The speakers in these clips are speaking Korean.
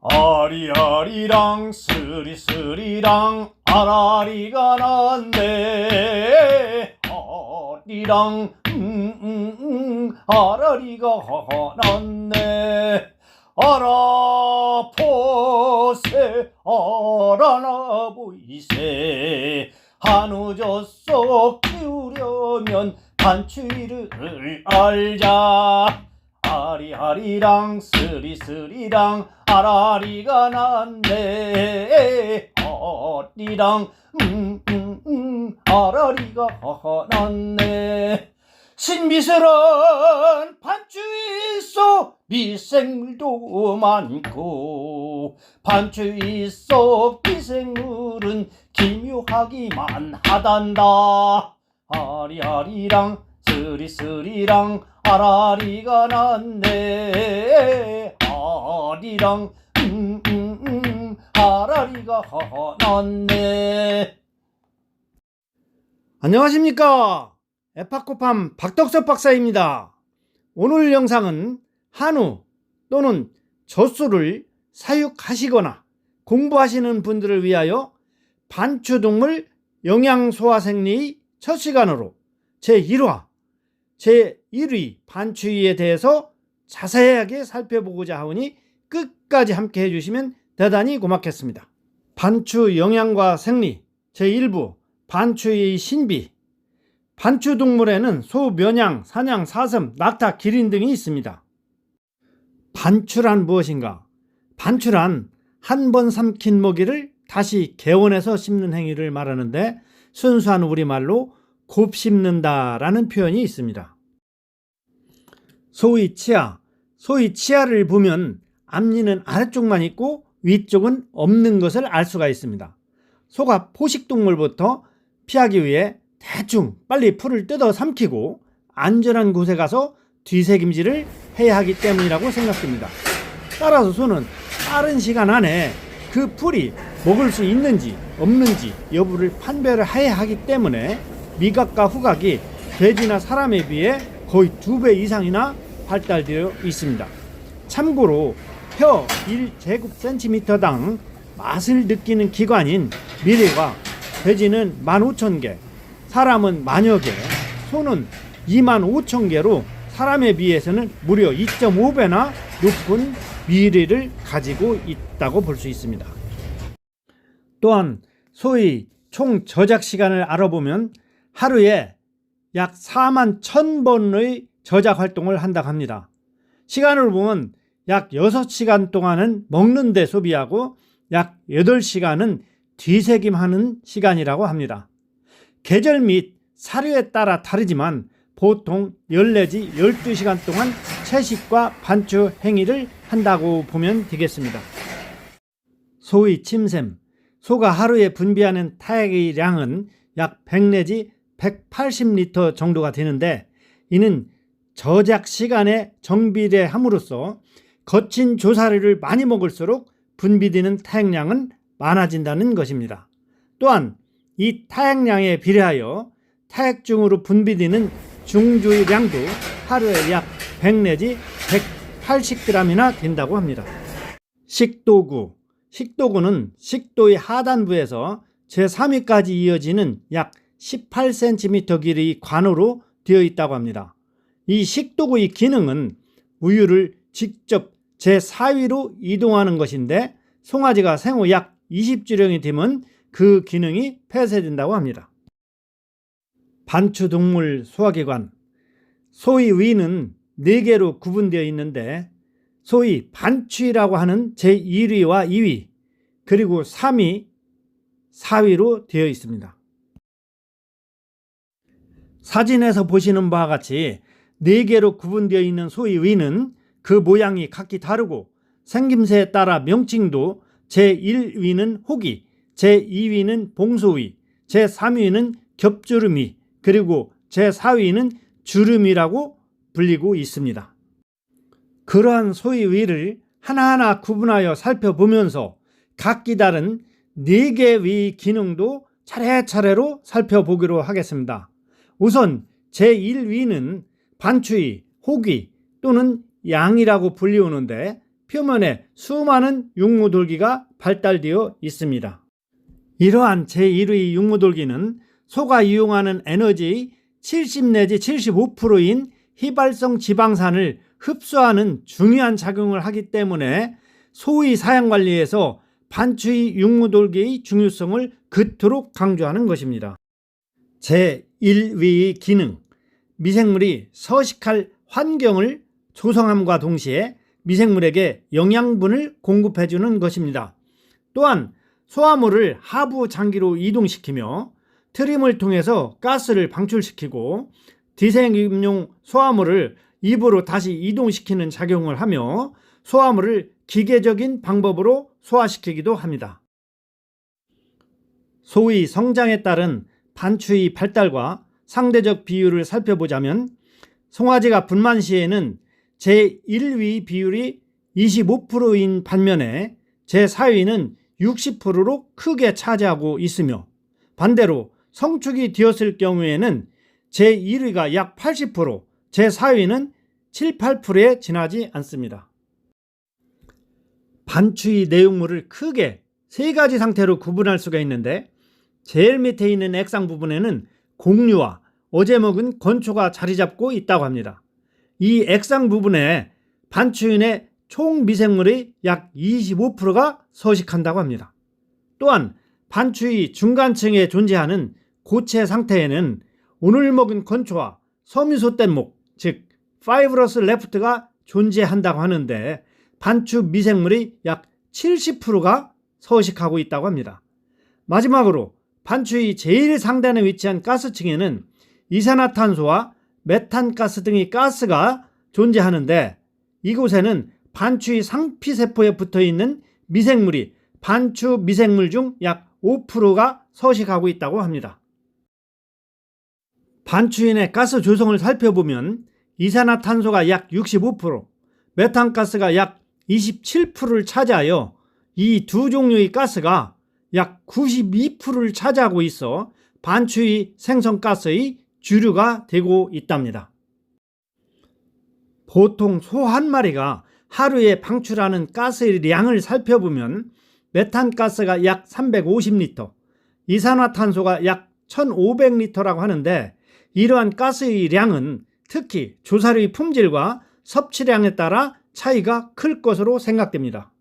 아리아리랑 스리스리랑 아라리가 났네. 아리랑 음, 음, 음, 아라리가 났네. 알아보세 알아나 보이세. 한우젓속 키우려면 반추위를 알자 아리아리랑 스리스리랑 아라리가 났네. 아리랑 음, 음, 음, 아라리가 났네. 신비스런 속 미생물도 많고. 속 미생물은 기묘하기만 하단다. 아리아리랑 스리스리랑 아라리가 났네. 아리랑 음, 음, 음, 아라리가 났네. 안녕하십니까? 에파코팜 박덕섭 박사입니다. 오늘 영상은 한우 또는 젖소를 사육하시거나 공부하시는 분들을 위하여 반추동물 영양소화생리 첫 시간으로 제1화 제1위 반추위에 대해서 자세하게 살펴보고자 하오니 끝까지 함께 해주시면 대단히 고맙겠습니다. 반추 영양과 생리 제1부 반추의 신비 반추 동물에는 소, 면양, 사냥, 사슴, 낙타, 기린 등이 있습니다. 반추란 무엇인가? 반추란 한 번 삼킨 먹이를 다시 개원해서 씹는 행위를 말하는데 순수한 우리말로 곱씹는다라는 표현이 있습니다. 소위 치아, 소위 치아를 보면 앞니는 아래쪽만 있고 위쪽은 없는 것을 알 수가 있습니다. 소가 포식동물부터 피하기 위해 대충 빨리 풀을 뜯어 삼키고 안전한 곳에 가서 뒤새김질을 해야 하기 때문이라고 생각됩니다. 따라서 소는 빠른 시간 안에 그 풀이 먹을 수 있는지 없는지 여부를 판별을 해야 하기 때문에 미각과 후각이 돼지나 사람에 비해 거의 두 배 이상이나 발달되어 있습니다. 참고로 혀 1제곱센티미터당 맛을 느끼는 기관인 미래가 돼지는 15,000개, 사람은 만여 개, 소는 2만 5천 개로 사람에 비해서는 무려 2.5배나 높은 미래를 가지고 있다고 볼 수 있습니다. 또한 소위 총 저작 시간을 알아보면 하루에 약 4만 1000번의 저작 활동을 한다고 합니다. 시간을 보면 약 6시간 동안은 먹는 데 소비하고 약 8시간은 뒤새김하는 시간이라고 합니다. 계절 및 사료에 따라 다르지만 보통 14지 12시간 동안 채식과 반추 행위를 한다고 보면 되겠습니다. 소위 침샘, 소가 하루에 분비하는 타액의 양은 약 100 내지 180리터 정도가 되는데 이는 저작 시간에 정비례함으로써 거친 조사료를 많이 먹을수록 분비되는 타액량은 많아진다는 것입니다. 또한 이 타액량에 비례하여 타액중으로 분비되는 중주의量도 하루에 약 100 내지 180g이나 된다고 합니다. 식도구 식도구는 식도의 하단부에서 제3위까지 이어지는 약 18cm 길이의 관으로 되어 있다고 합니다. 이 식도구의 기능은 우유를 직접 제4위로 이동하는 것인데 송아지가 생후 약 20주령이 되면 그 기능이 폐쇄된다고 합니다. 반추동물 소화기관 소위 위는 4개로 구분되어 있는데 소위 반추위라고 하는 제1위와 2위 그리고 3위, 4위로 되어 있습니다. 사진에서 보시는 바와 같이 4개로 구분되어 있는 소위 위는 그 모양이 각기 다르고 생김새에 따라 명칭도 제1위는 호기, 제2위는 봉소위, 제3위는 겹주름이, 그리고 제4위는 주름이라고 불리고 있습니다. 그러한 소위 위를 하나하나 구분하여 살펴보면서 각기 다른 4개 위 기능도 차례차례로 살펴보기로 하겠습니다. 우선 제1위는 반추위, 호기 또는 양이라고 불리우는데 표면에 수많은 육모돌기가 발달되어 있습니다. 이러한 제1의 육모돌기는 소가 이용하는 에너지의 70 내지 75%인 휘발성 지방산을 흡수하는 중요한 작용을 하기 때문에 소의 사양 관리에서 반추의 육모돌기의 중요성을 그토록 강조하는 것입니다. 제 1위의 기능, 미생물이 서식할 환경을 조성함과 동시에 미생물에게 영양분을 공급해주는 것입니다. 또한 소화물을 하부 장기로 이동시키며 트림을 통해서 가스를 방출시키고 디생임용 소화물을 입으로 다시 이동시키는 작용을 하며 소화물을 기계적인 방법으로 소화시키기도 합니다. 소의 성장에 따른 반추의 발달과 상대적 비율을 살펴보자면 송아지가 분만 시에는 제1위 비율이 25%인 반면에 제4위는 60%로 크게 차지하고 있으며 반대로 성축이 되었을 경우에는 제1위가 약 80%, 제4위는 7, 8%에 지나지 않습니다. 반추의 내용물을 크게 세 가지 상태로 구분할 수가 있는데 제일 밑에 있는 액상 부분에는 공류와 어제 먹은 건초가 자리 잡고 있다고 합니다. 이 액상 부분에 반추인의 총 미생물의 약 25%가 서식한다고 합니다. 또한 반추의 중간층에 존재하는 고체 상태에는 오늘 먹은 건초와 섬유소 뗏목, 즉 파이브러스 레프트가 존재한다고 하는데 반추 미생물의 약 70%가 서식하고 있다고 합니다. 마지막으로 반추의 제일 상단에 위치한 가스층에는 이산화탄소와 메탄가스 등의 가스가 존재하는데 이곳에는 반추의 상피세포에 붙어 있는 미생물이 반추 미생물 중 약 5%가 서식하고 있다고 합니다. 반추인의 가스 조성을 살펴보면 이산화탄소가 약 65%, 메탄가스가 약 27%를 차지하여 이 두 종류의 가스가 약 92%를 차지하고 있어 반추의 생성가스의 주류가 되고 있답니다. 보통 소 한 마리가 하루에 방출하는 가스의 량을 살펴보면 메탄가스가 약 350리터, 이산화탄소가 약 1500리터라고 하는데 이러한 가스의 량은 특히 조사료의 품질과 섭취량에 따라 차이가 클 것으로 생각됩니다.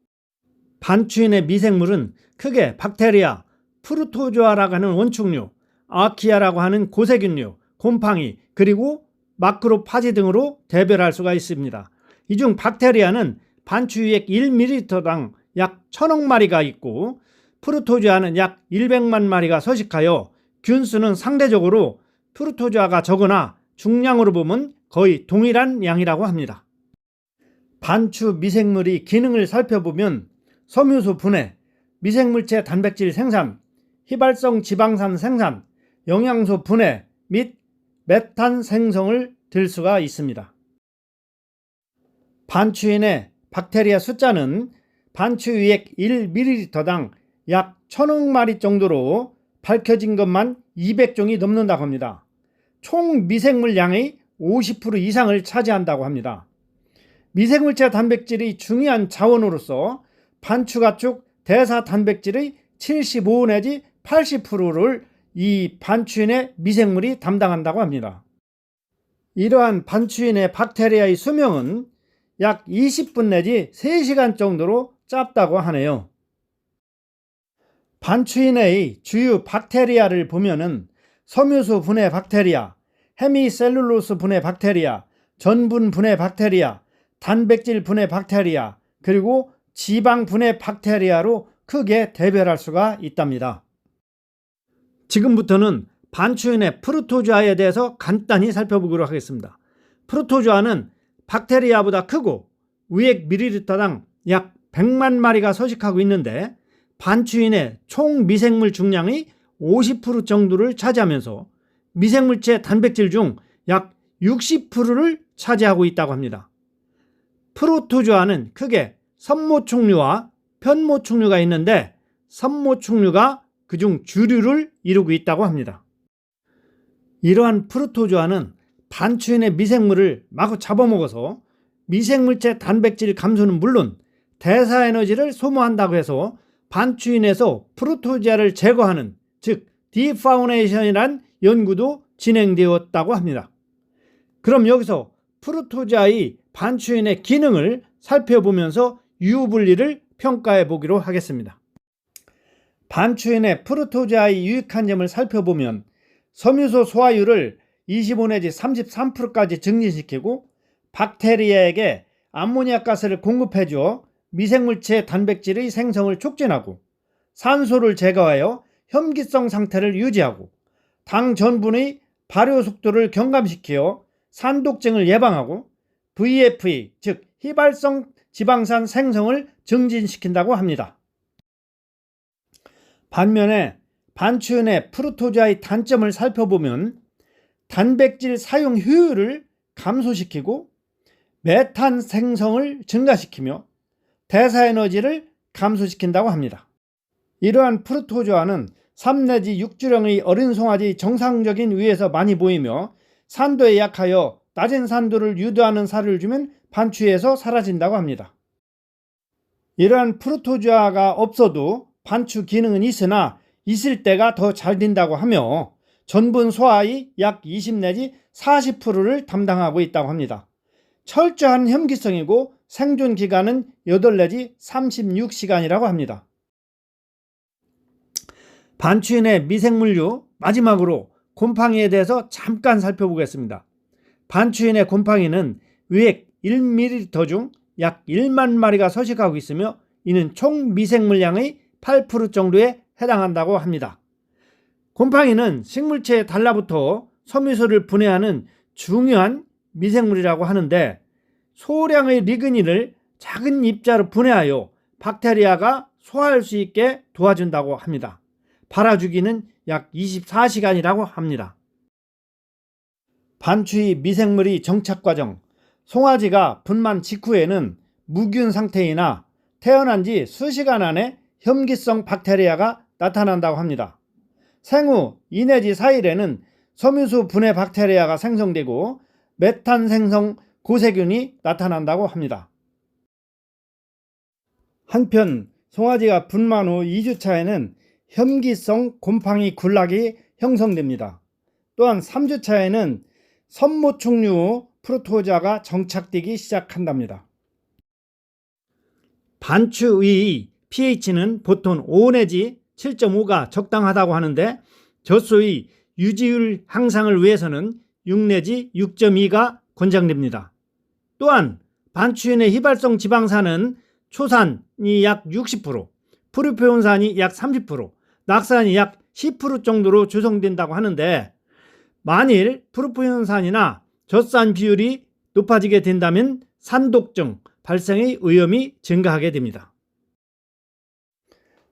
반추인의 미생물은 크게 박테리아, 프루토조아라고 하는 원축류, 아키아라고 하는 고세균류, 곰팡이, 그리고 마크로파지 등으로 대별할 수가 있습니다. 이 중 박테리아는 반추유액 1ml당 약 1000억 마리가 있고 프루토조아는 약 100만 마리가 서식하여 균수는 상대적으로 프루토조아가 적으나 중량으로 보면 거의 동일한 양이라고 합니다. 반추 미생물이 기능을 살펴보면 섬유소 분해, 미생물체 단백질 생산, 휘발성 지방산 생산, 영양소 분해 및 메탄 생성을 들 수가 있습니다. 반추인의 박테리아 숫자는 반추유액 1ml당 약 1000억 마리 정도로 밝혀진 것만 200종이 넘는다고 합니다. 총 미생물 양의 50% 이상을 차지한다고 합니다. 미생물체 단백질이 중요한 자원으로서 반추가축 대사 단백질의 75 내지 80%를 이 반추인의 미생물이 담당한다고 합니다. 이러한 반추인의 박테리아의 수명은 약 20분 내지 3시간 정도로 짧다고 하네요. 반추인의 주요 박테리아를 보면은 섬유소 분해 박테리아, 헤미셀룰로스 분해 박테리아, 전분 분해 박테리아, 단백질 분해 박테리아, 그리고 지방 분해 박테리아로 크게 대별할 수가 있답니다. 지금부터는 반추인의 프루토주아에 대해서 간단히 살펴보도록 하겠습니다. 프루토주아는 박테리아보다 크고 위액 미리리터당 약 100만 마리가 서식하고 있는데 반추인의 총 미생물 중량의 50% 정도를 차지하면서 미생물체 단백질 중 약 60%를 차지하고 있다고 합니다. 프로토조아는 크게 선모충류와 편모충류가 있는데 선모충류가 그중 주류를 이루고 있다고 합니다. 이러한 프로토조아는 반추인의 미생물을 마구 잡아먹어서 미생물체 단백질 감소는 물론 대사 에너지를 소모한다고 해서 반추인에서 프로토지아를 제거하는 즉 디파우네이션이란 연구도 진행되었다고 합니다. 그럼 여기서 프로토지아의 반추인의 기능을 살펴보면서 유분리를 평가해 보기로 하겠습니다. 반추인의 프로토지아의 유익한 점을 살펴보면 섬유소 소화율을 25 내지 33%까지 증진시키고 박테리아에게 암모니아 가스를 공급해 주어 미생물체 단백질의 생성을 촉진하고 산소를 제거하여 혐기성 상태를 유지하고 당 전분의 발효 속도를 경감시켜 산독증을 예방하고 VFE 즉 휘발성 지방산 생성을 증진시킨다고 합니다. 반면에 반추연의 프루토자의 단점을 살펴보면 단백질 사용 효율을 감소시키고 메탄 생성을 증가시키며 대사 에너지를 감소시킨다고 합니다. 이러한 프루토조아는 3 내지 6주령의 어린 송아지 정상적인 위에서 많이 보이며 산도에 약하여 낮은 산도를 유도하는 살을 주면 반추에서 사라진다고 합니다. 이러한 프루토조아가 없어도 반추 기능은 있으나 있을 때가 더 잘 된다고 하며 전분 소화의 약 20 내지 40%를 담당하고 있다고 합니다. 철저한 혐기성이고 생존 기간은 8 내지 36시간이라고 합니다. 반추인의 미생물류 마지막으로 곰팡이에 대해서 잠깐 살펴보겠습니다. 반추인의 곰팡이는 위액 1ml 중 약 1만 마리가 서식하고 있으며 이는 총 미생 물량의 8% 정도에 해당한다고 합니다. 곰팡이는 식물체에 달라붙어 섬유소를 분해하는 중요한 미생물이라고 하는데 소량의 리그닌을 작은 입자로 분해하여 박테리아가 소화할 수 있게 도와준다고 합니다. 발아주기는 약 24시간이라고 합니다. 반추위 미생물의 정착 과정 송아지가 분만 직후에는 무균 상태이나 태어난 지 수시간 안에 혐기성 박테리아가 나타난다고 합니다. 생후 2 내지 4일에는 섬유수 분해 박테리아가 생성되고 메탄 생성 고세균이 나타난다고 합니다. 한편 송아지가 분만 후 2주차에는 혐기성 곰팡이 군락이 형성됩니다. 또한 3주차에는 선모충류 프로토자가 정착되기 시작한답니다. 반추의 pH는 보통 5 내지 7.5가 적당하다고 하는데 젖소의 유지율 향상을 위해서는 6 내지 6.2가 권장됩니다. 또한 반추인의 휘발성 지방산은 초산이 약 60%, 프루페온산이 약 30%, 낙산이 약 10% 정도로 조성된다고 하는데 만일 프루페온산이나 젖산 비율이 높아지게 된다면 산독증 발생의 위험이 증가하게 됩니다.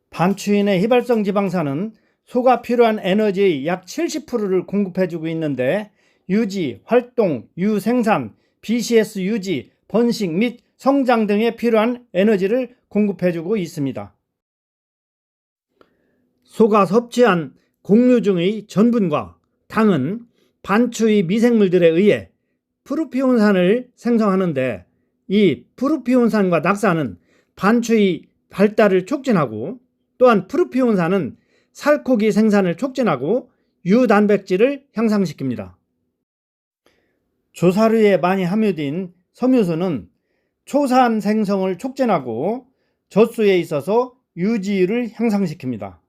반추인의 휘발성 지방산은 소가 필요한 에너지의 약 70%를 공급해주고 있는데 유지, 활동, 유생산, BCS 유지, 번식 및 성장 등에 필요한 에너지를 공급해주고 있습니다. 소가 섭취한 곡류 중의 전분과 당은 반추의 미생물들에 의해 프루피온산을 생성하는데 이 프루피온산과 낙산은 반추의 발달을 촉진하고 또한 프루피온산은 살코기 생산을 촉진하고 유단백질을 향상시킵니다. 조사류에 많이 함유된 섬유소는 초산 생성을 촉진하고 젖소에 있어서 유지율을 향상시킵니다.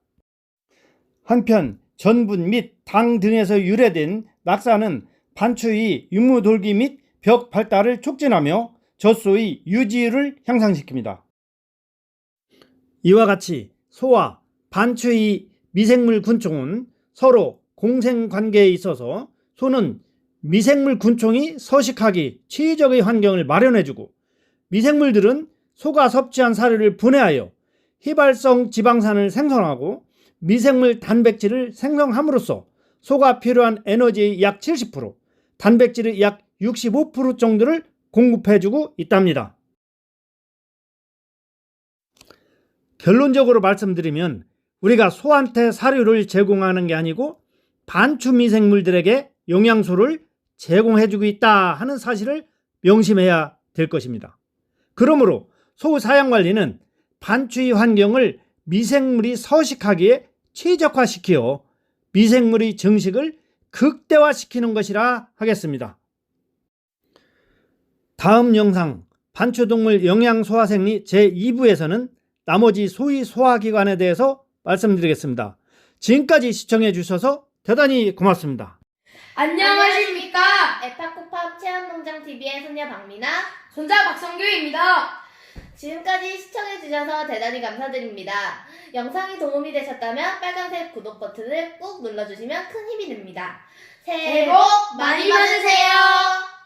한편 전분 및 당 등에서 유래된 낙사는 반추의 유무 돌기 및 벽 발달을 촉진하며 젖소의 유지율을 향상시킵니다. 이와 같이 소와 반추의 미생물 군총은 서로 공생 관계에 있어서 소는 미생물 군총이 서식하기 최적의 환경을 마련해주고 미생물들은 소가 섭취한 사료를 분해하여 휘발성 지방산을 생성하고 미생물 단백질을 생성함으로써 소가 필요한 에너지의 약 70%, 단백질의 약 65% 정도를 공급해주고 있답니다. 결론적으로 말씀드리면 우리가 소한테 사료를 제공하는 게 아니고 반추 미생물들에게 영양소를 제공해주고 있다 하는 사실을 명심해야 될 것입니다. 그러므로 소우 사양 관리는 반추위 환경을 미생물이 서식하기에 최적화시키어 미생물의 증식을 극대화시키는 것이라 하겠습니다. 다음 영상 반추동물 영양 소화생리 제2부에서는 나머지 소위 소화기관에 대해서 말씀드리겠습니다. 지금까지 시청해 주셔서 대단히 고맙습니다. 안녕하십니까 에파코팜 체험농장 TV의 소녀 박미나 손자 박성규입니다 지금까지 시청해주셔서 대단히 감사드립니다. 영상이 도움이 되셨다면 빨간색 구독 버튼을 꾹 눌러주시면 큰 힘이 됩니다. 새해 복 많이 받으세요.